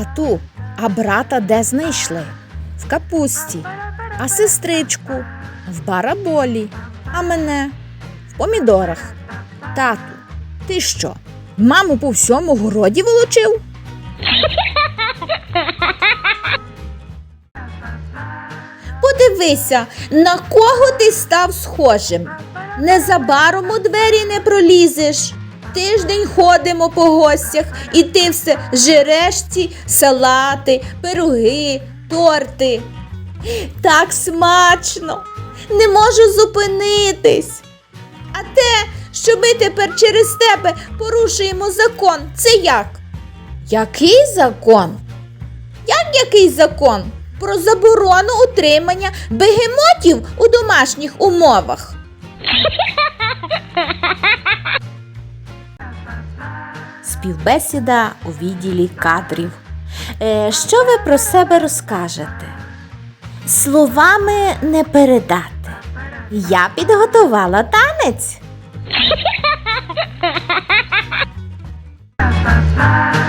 Тату, а брата де знайшли? В капусті, а сестричку в бараболі, а мене в помідорах. Тату, ти що? Маму по всьому городі волочив? Подивися, на кого ти став схожим. Незабаром у двері не пролізеш. Тиждень ходимо по гостях, і ти все жиреш ці салати, пироги, торти. Так смачно, не можу зупинитись. А те, що ми тепер через тебе порушуємо закон, це як? Який закон? Як який закон? Про заборону утримання бегемотів у домашніх умовах. Співбесіда у відділі кадрів. Е, що ви про себе розкажете? Словами не передати. Я підготувала танець.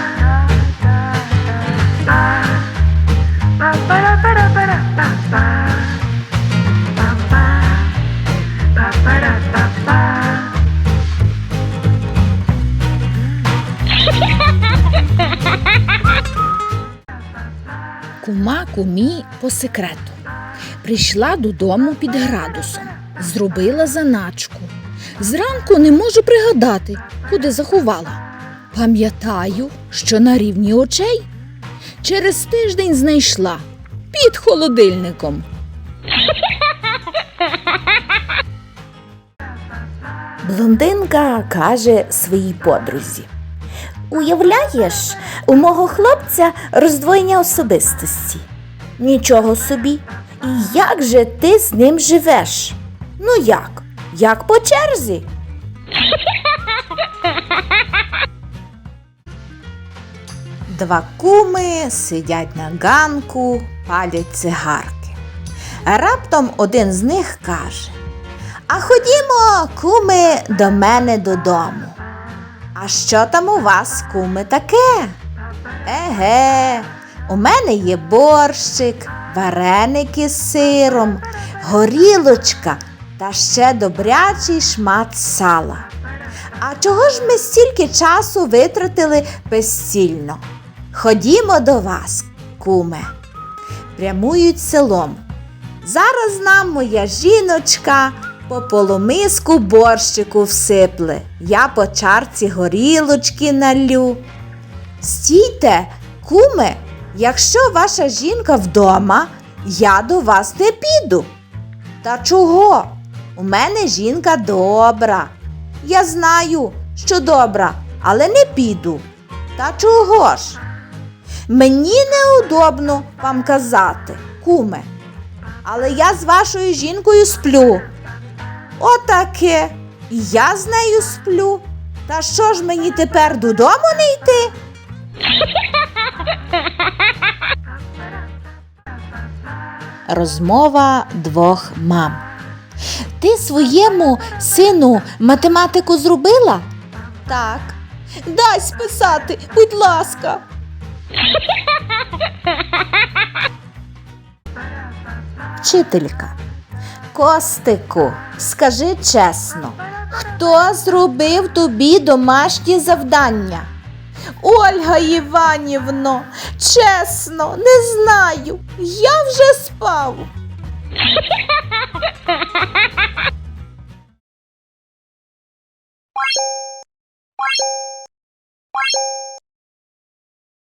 Кума кумі по секрету. Прийшла додому під градусом, зробила заначку. Зранку не можу пригадати, куди заховала. Пам'ятаю, що на рівні очей через тиждень знайшла під холодильником. Блондинка каже своїй подрузі. Уявляєш, у мого хлопця роздвоєння особистості. Нічого собі. І як же ти з ним живеш? Ну як? Як по черзі? Два куми сидять на ганку, палять цигарки. Раптом один з них каже: А ходімо, куми, до мене додому. А що там у вас, куми, таке? Еге, у мене є борщик, вареники з сиром, горілочка та ще добрячий шмат сала. А чого ж ми стільки часу витратили безцільно? Ходімо до вас, куме. Прямують селом. Зараз нам моя жіночка по полумиску борщику всипле. Я по чарці горілочки налю. Стійте, куме, якщо ваша жінка вдома, я до вас не піду. Та чого? У мене жінка добра. Я знаю, що добра, але не піду. Та чого ж? Мені неудобно вам казати, куме. Але я з вашою жінкою сплю. Отаке. Я з нею сплю. Та що ж мені тепер додому не йти? Розмова двох мам. Ти своєму сину математику зробила? Так. Дай списати, будь ласка. Вчителька. Костику, скажи чесно, хто зробив тобі домашні завдання? Ольга Іванівно, чесно, не знаю. Я вже спав.